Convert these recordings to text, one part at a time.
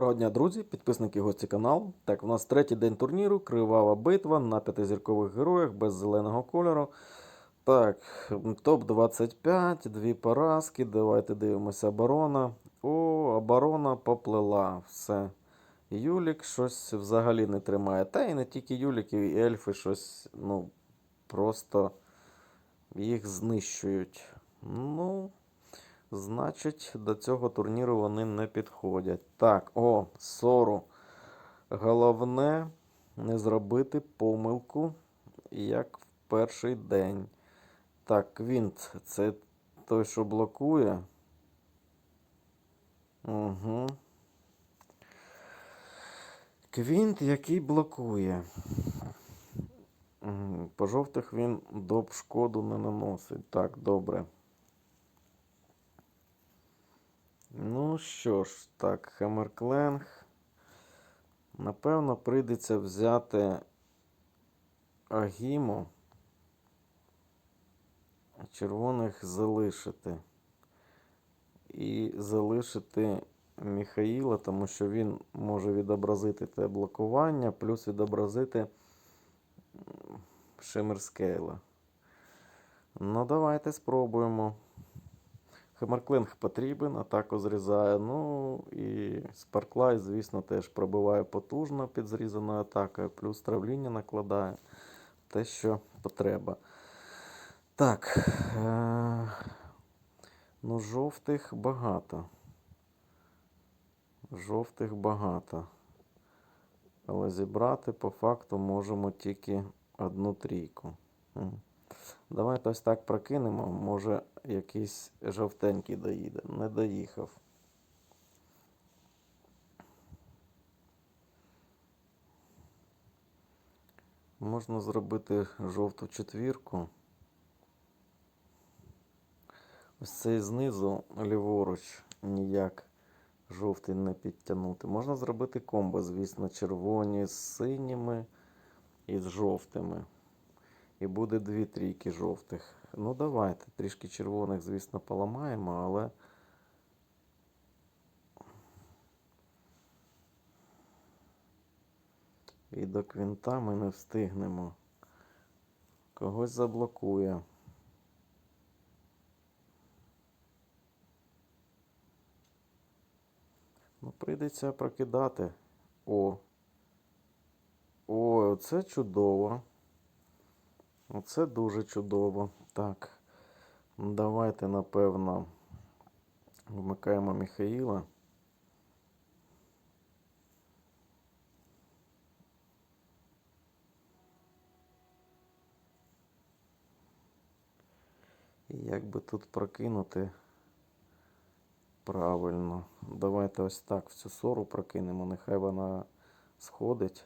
Доброго дня, друзі, підписники гості каналу. Так, у нас третій день турніру, кривава битва на п'ятизіркових героях без зеленого кольору. Так, топ-25, дві поразки. Давайте дивимося оборона. О, оборона поплила. Все. Юлік щось взагалі не тримає. Та і не тільки Юлік, і ельфи щось, ну, просто їх знищують. Ну, Значить, до цього турніру вони не підходять. Так, о, сору. Головне не зробити помилку, як в перший день. Так, Квінт, це той, що блокує. Угу. Квінт, який блокує. По жовтих він доп шкоду не наносить. Так, добре. Ну що ж, так, Хаммеркленг. Напевно, прийдеться взяти Агіму. а Червоних залишити. І залишити Міхаїла, тому що він може відобразити те блокування, плюс відобразити м, Шиммерскейла. Ну, давайте спробуємо. Хемерклинг потрібен, атаку зрізає. Ну і Спарклай, звісно, теж пробиває потужно під зрізаною атакою, плюс травління накладає те, що потреба. Так. Е- ну, жовтих багато. Жовтих багато. Але зібрати по факту можемо тільки одну трійку. Давайте ось так прокинемо. Може якийсь жовтенький доїде. Не доїхав. Можна зробити жовту четвірку. Ось цей знизу ліворуч ніяк жовтий не підтягнути. Можна зробити комбо, звісно, червоні з синіми і з жовтими. І буде дві трійки жовтих. Ну, давайте. Трішки червоних, звісно, поламаємо, але. І до квінта ми не встигнемо. Когось заблокує. Ну, прийдеться прокидати. О. О, це чудово. Оце дуже чудово. Так. ну, Давайте, напевно, вмикаємо Михаїла. І як би тут прокинути правильно. Давайте ось так всю сору прокинемо. Нехай вона сходить.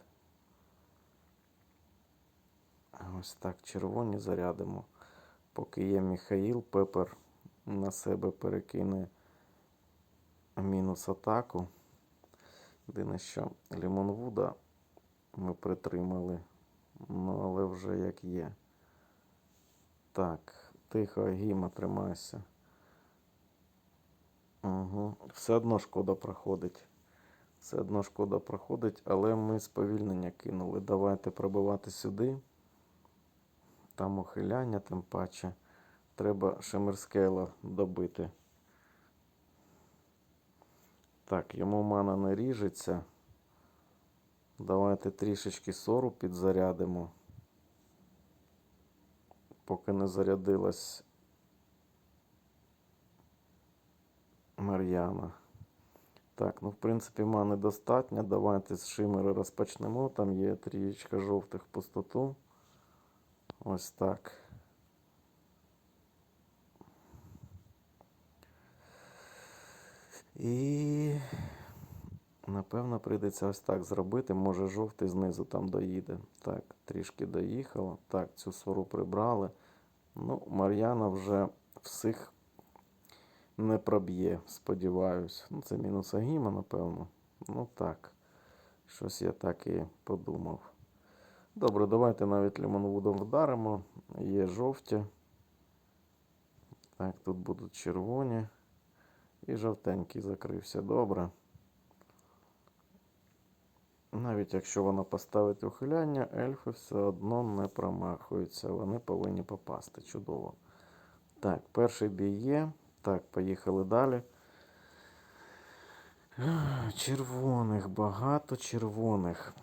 Ось так червоні зарядимо. Поки є Міхаїл, Пепер на себе перекине мінус атаку. Єдине, що Лімонвуда ми притримали. Ну, але вже як є. Так, тихо, Гіма, тримайся. Угу. Все одно шкода проходить. Все одно шкода проходить, але ми сповільнення кинули. Давайте пробивати сюди. Там ухиляння, тим паче. Треба Шемерскейла добити. Так, йому мана не ріжеться. Давайте трішечки сору підзарядимо. Поки не зарядилась Мар'яна. Так, ну в принципі, мани достатньо. Давайте з Шимера розпочнемо. Там є трієчка жовтих в пустоту. Ось так. І напевно прийдеться ось так зробити. Може жовтий знизу там доїде. Так, трішки доїхало. Так, цю сору прибрали. Ну, Мар'яна вже всіх не проб'є, сподіваюсь. Ну, це мінус Агіма, напевно. Ну так. Щось я так і подумав. Добре, давайте навіть лимонвудом вдаримо. Є жовті. Так, тут будуть червоні. І жовтенький закрився. Добре. Навіть якщо вона поставить ухиляння, ельфи все одно не промахуються. Вони повинні попасти. Чудово. Так, перший бій є. Так, поїхали далі. Червоних, багато червоних.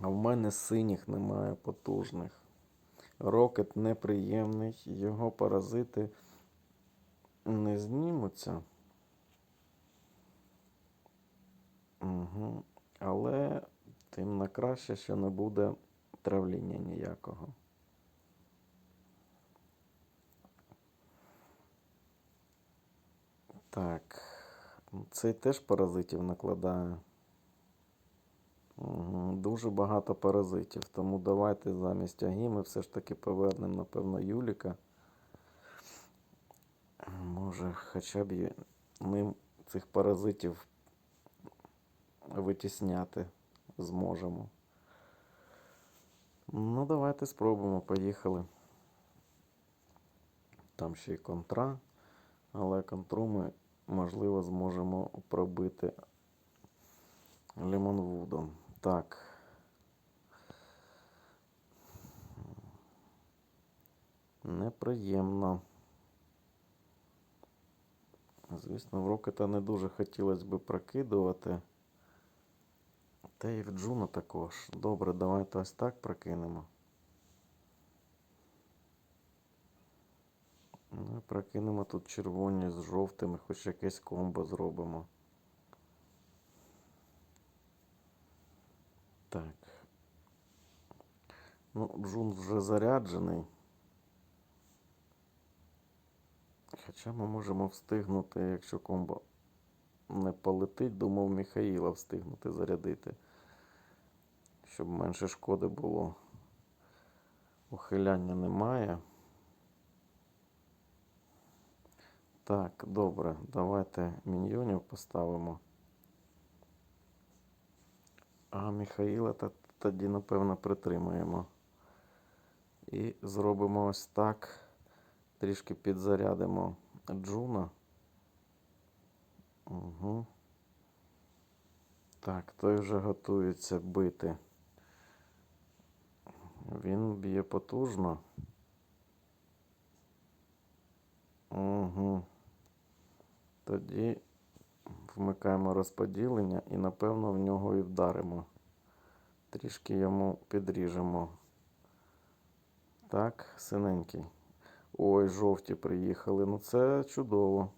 А в мене синіх немає потужних. Рокет неприємний, його паразити не знімуться. Угу. Але тим на краще, що не буде травління ніякого. Так. Цей теж паразитів накладає. Дуже багато паразитів. Тому давайте замість Агіми все ж таки повернемо, напевно, Юліка. Може, хоча б ми цих паразитів витісняти зможемо. Ну, давайте спробуємо. Поїхали. Там ще й контра, але контру ми, можливо, зможемо пробити Лемонвудом. Так. Неприємно. Звісно, в Рокета не дуже хотілося би прокидувати. Та і в Джуна також. Добре, давайте ось так прокинемо. Ну, і прокинемо тут червоні з жовтими, хоч якесь комбо зробимо. Так. Ну, Джун вже заряджений. Хоча ми можемо встигнути, якщо комбо не полетить, думав Міхаїла встигнути зарядити. Щоб менше шкоди було. Ухиляння немає. Так, добре, давайте міньйонів поставимо. А Міхаїла та- тоді, напевно, притримаємо. І зробимо ось так. Трішки підзарядимо Джуна. Угу. Так, той вже готується бити. Він б'є потужно. Угу. Тоді вмикаємо розподілення і, напевно, в нього і вдаримо. Трішки йому підріжемо. Так, синенький. Ой, жовті приїхали. Ну це чудово.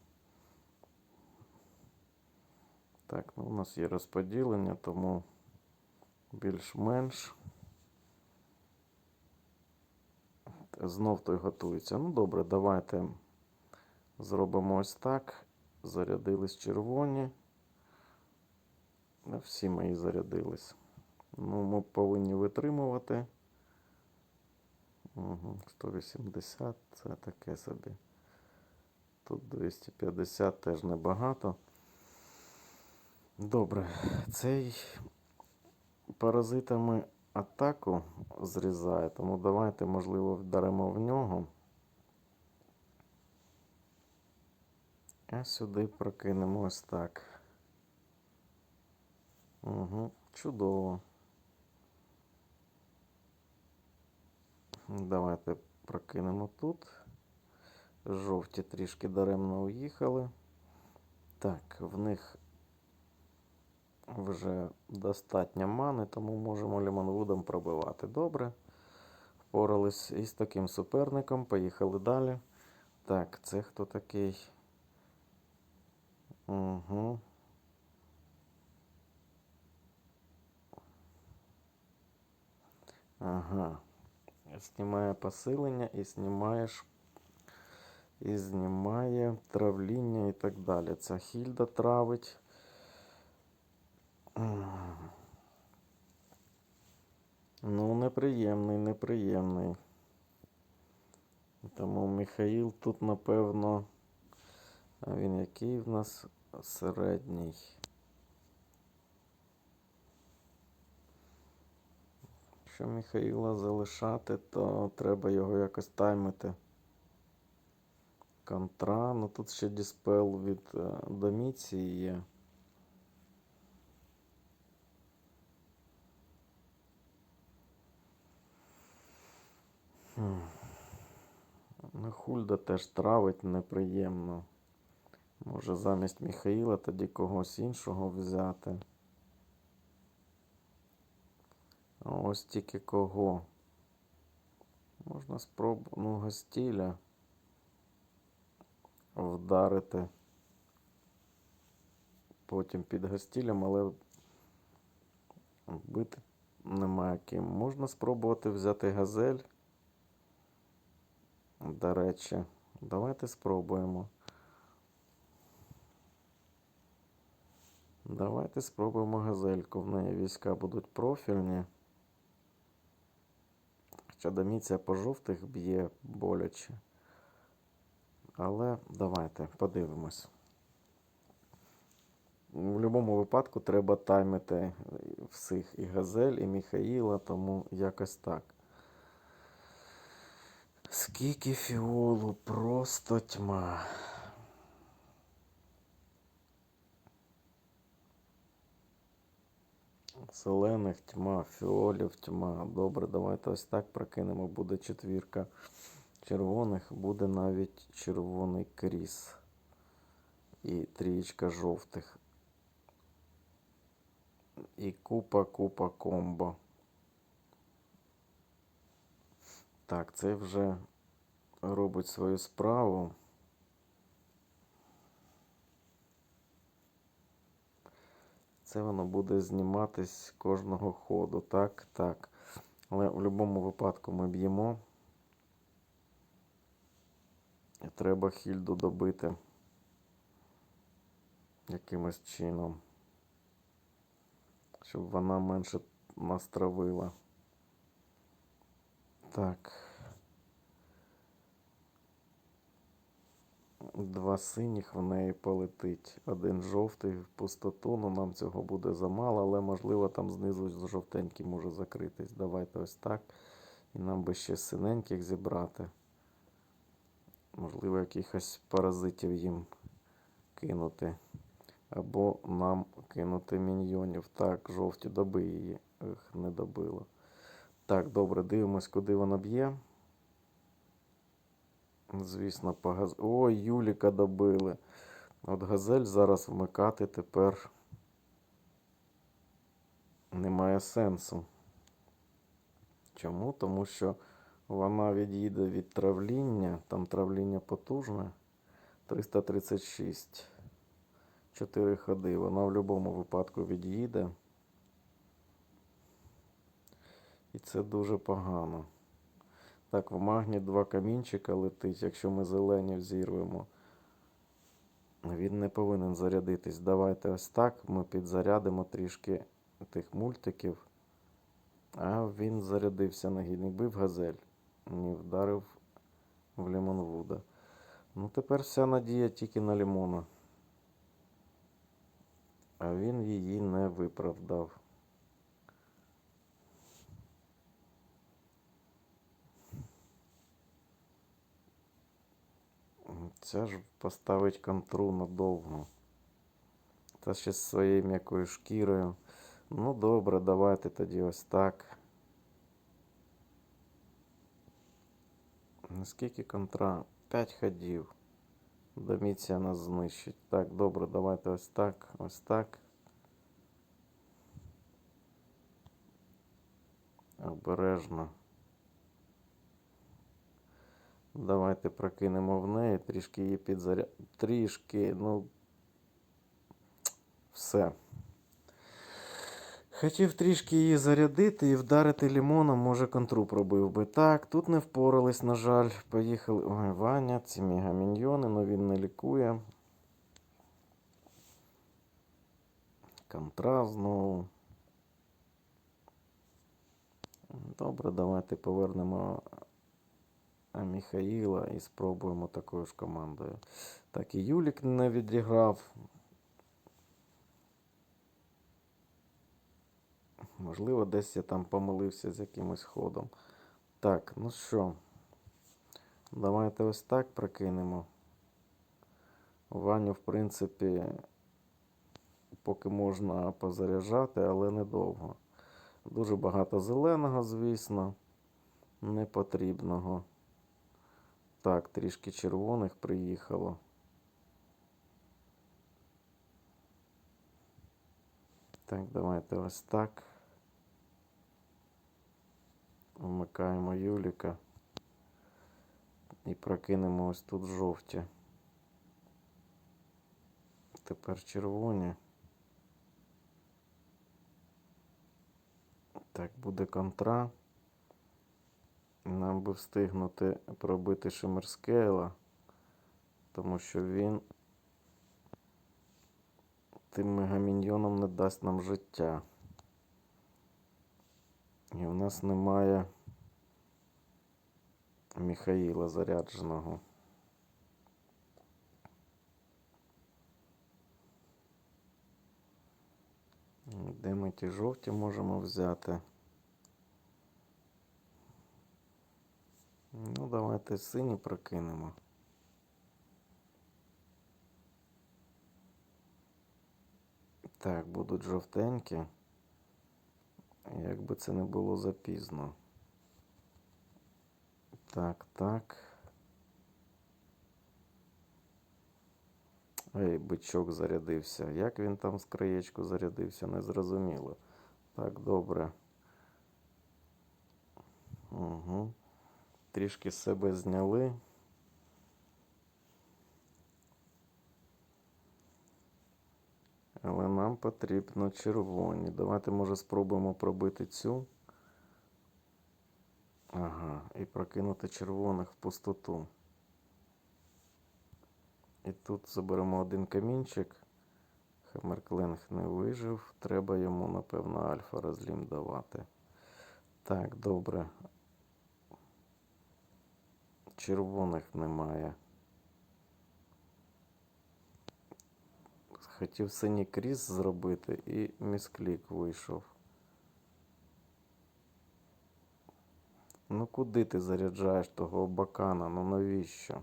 Так, ну у нас є розподілення, тому більш-менш. Знов той готується. Ну добре, давайте зробимо ось так. Зарядились червоні. Всі мої зарядились. Ну, ми повинні витримувати. Угу, 180 це таке собі. Тут 250 теж небагато. Добре, цей паразитами атаку зрізає, тому давайте, можливо, вдаримо в нього. А сюди прокинемо ось так. Угу, чудово. Давайте прокинемо тут. Жовті трішки даремно уїхали. Так, в них вже достатньо мани, тому можемо Лімонвудом пробивати. Добре. Впорались із таким суперником. Поїхали далі. Так, це хто такий? Угу. Ага. Знімає посилення і знімаєш. І знімає травління і так далі. Ця Хільда травить. Ну, неприємний, неприємний. Тому Михаїл тут, напевно, а він який в нас середній. Якщо Михаїла залишати, то треба його якось таймити. Контра, ну тут ще діспел від е, доміції є. Ну, Хульда теж травить неприємно. Може замість Міхаїла тоді когось іншого взяти. Ось тільки кого. Можна спробувати, ну, гостіля вдарити. Потім під гостілем, але бити немає ким. Можна спробувати взяти газель. До речі, давайте спробуємо. Давайте спробуємо газельку. В неї війська будуть профільні. Хоча доміція по жовтих б'є боляче. Але давайте подивимось. В будь-якому випадку треба таймити всіх і Газель, і Міхаїла, тому якось так. Скільки фіолу, просто тьма. Зелених тьма, фіолів тьма. Добре, давайте ось так прокинемо. Буде четвірка червоних, буде навіть червоний кріс. І трієчка жовтих. І купа, купа комбо. Так, це вже робить свою справу. Це воно буде зніматись кожного ходу. Так, так. Але в будь-якому випадку ми б'ємо. Треба хільду добити якимось чином. Щоб вона менше нас травила. Так. Два синіх в неї полетить. Один жовтий в пустоту. Ну нам цього буде замало, але можливо там знизу жовтенький може закритись. Давайте ось так. І нам би ще синеньких зібрати. Можливо, якихось паразитів їм кинути. Або нам кинути міньйонів. Так, жовті доби її. Ех, не добило. Так, добре, дивимось, куди вона б'є. Звісно, по газ... Ой, Юліка добили. От газель зараз вмикати тепер немає сенсу. Чому? Тому що вона від'їде від травління. Там травління потужне. 336. 4 ходи. Вона в будь-якому випадку від'їде. І це дуже погано. Так, в магні два камінчика летить. Якщо ми зелені взірвемо, він не повинен зарядитись. Давайте ось так. Ми підзарядимо трішки тих мультиків. А він зарядився на гідний. Бив газель. Ні, вдарив в Лімонвуда. Ну, тепер вся надія тільки на лімона. А він її не виправдав. Це ж поставить контру надовго. Та ще з своєю м'якою шкірою. Ну добре, давайте тоді ось так. Наскільки контра? 5 ходів. Доміція нас знищить. Так, добре, давайте ось так, ось так. Обережно. Давайте прокинемо в неї, трішки її підзаря... Трішки, ну. Все. Хотів трішки її зарядити і вдарити лімоном, може контру пробив би. Так, тут не впорались, на жаль. Поїхали. Ой, Ваня, ці мегаміньйони, але він не лікує. Контра знову. Добре, давайте повернемо Міхаїла і спробуємо такою ж командою. Так, і Юлік не відіграв. Можливо, десь я там помилився з якимось ходом. Так, ну що, давайте ось так прокинемо. Ваню, в принципі, поки можна позаряджати, але недовго. Дуже багато зеленого, звісно. непотрібного. Так, трішки червоних приїхало. Так, давайте ось так. Вмикаємо Юліка. І прокинемо ось тут жовті. Тепер червоні. Так, буде контра. Нам би встигнути пробити Шимерскейла, тому що він тим мегаміньйоном не дасть нам життя. І в нас немає Міхаїла зарядженого. Де ми ті жовті можемо взяти? Ну, давайте сині прокинемо. Так, будуть жовтенькі. Як би це не було запізно. Так, так. Ей, бичок зарядився. Як він там з краєчку зарядився, не зрозуміло. Так, добре. Угу. Трішки себе зняли. Але нам потрібно червоні. Давайте, може, спробуємо пробити цю. Ага, і прокинути червоних в пустоту. І тут заберемо один камінчик. Хаммеркленг не вижив. Треба йому, напевно, альфа розлім давати. Так, добре. Червоних немає. Хотів синій кріс зробити і місклік вийшов. Ну куди ти заряджаєш того бакана? Ну навіщо?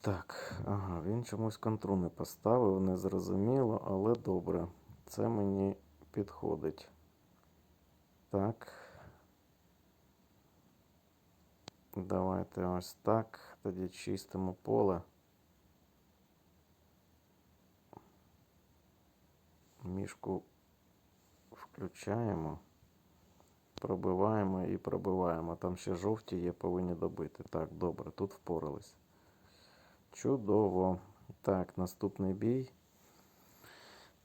Так, ага, він чомусь контру не поставив, не зрозуміло, але добре. Це мені підходить. Так. Давайте ось так. Тоді чистимо поле. Мішку включаємо, пробиваємо і пробиваємо. Там ще жовті є, повинні добити. Так, добре, тут впорались. Чудово. Так, наступний бій.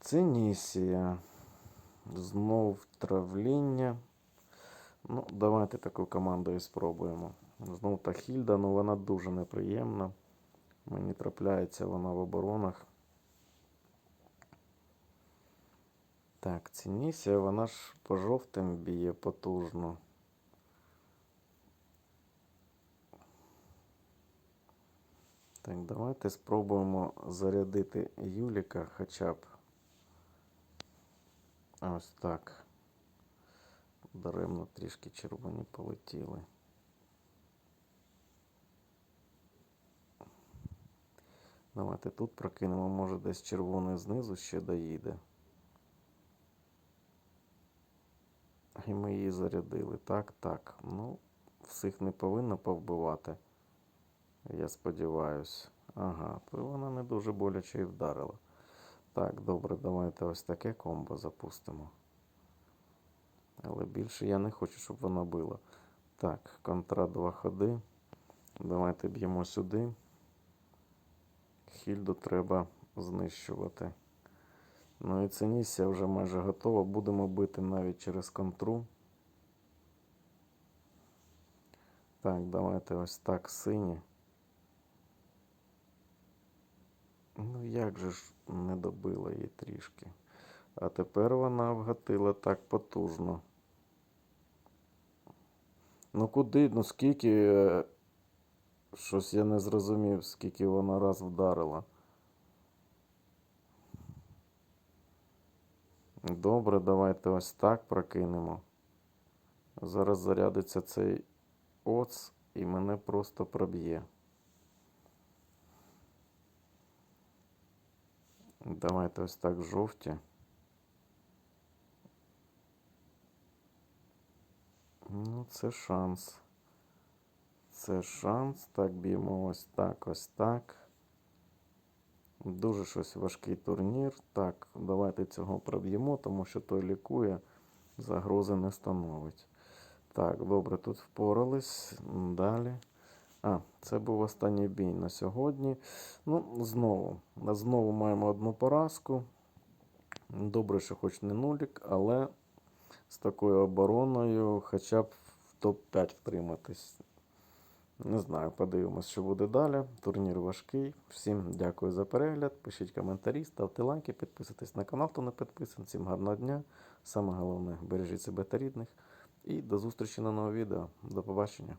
Це Нісія. Знов травління. Ну, давайте таку команду і спробуємо. Знов та Хільда, ну вона дуже неприємна. Мені трапляється вона в оборонах. Так, Цінісія, вона ж по жовтим б'є потужно. Так, давайте спробуємо зарядити Юліка хоча б. Ось так. Даремно трішки червоні полетіли. Давайте тут прокинемо, може десь червоний знизу ще доїде. І ми її зарядили. Так, так. Ну, всіх не повинно повбивати. Я сподіваюсь. Ага, то вона не дуже боляче і вдарила. Так, добре, давайте ось таке комбо запустимо. Але більше я не хочу, щоб вона била. Так, контра два ходи. Давайте б'ємо сюди. Хільду треба знищувати. Ну і Ценісія вже майже готова. Будемо бити навіть через контру. Так, давайте ось так сині. Ну як же ж не добила її трішки. А тепер вона вгатила так потужно. Ну куди? Ну скільки. Щось я не зрозумів, скільки вона раз вдарила. Добре, давайте ось так прокинемо. Зараз зарядиться цей оц і мене просто проб'є. Давайте ось так жовті. Ну, це шанс. Це шанс. Так, б'ємо ось так, ось так. Дуже щось важкий турнір. Так, давайте цього проб'ємо, тому що той лікує, загрози не становить. Так, добре, тут впорались. Далі. А, це був останній бій на сьогодні. Ну, знову. Знову маємо одну поразку. Добре, що хоч не нулік, але з такою обороною хоча б в топ-5 втриматись. Не знаю, подивимось, що буде далі. Турнір важкий. Всім дякую за перегляд. Пишіть коментарі, ставте лайки, підписуйтесь на канал, хто не підписаний. Всім гарного дня. Саме головне, бережіть себе та рідних. І до зустрічі на новому відео. До побачення.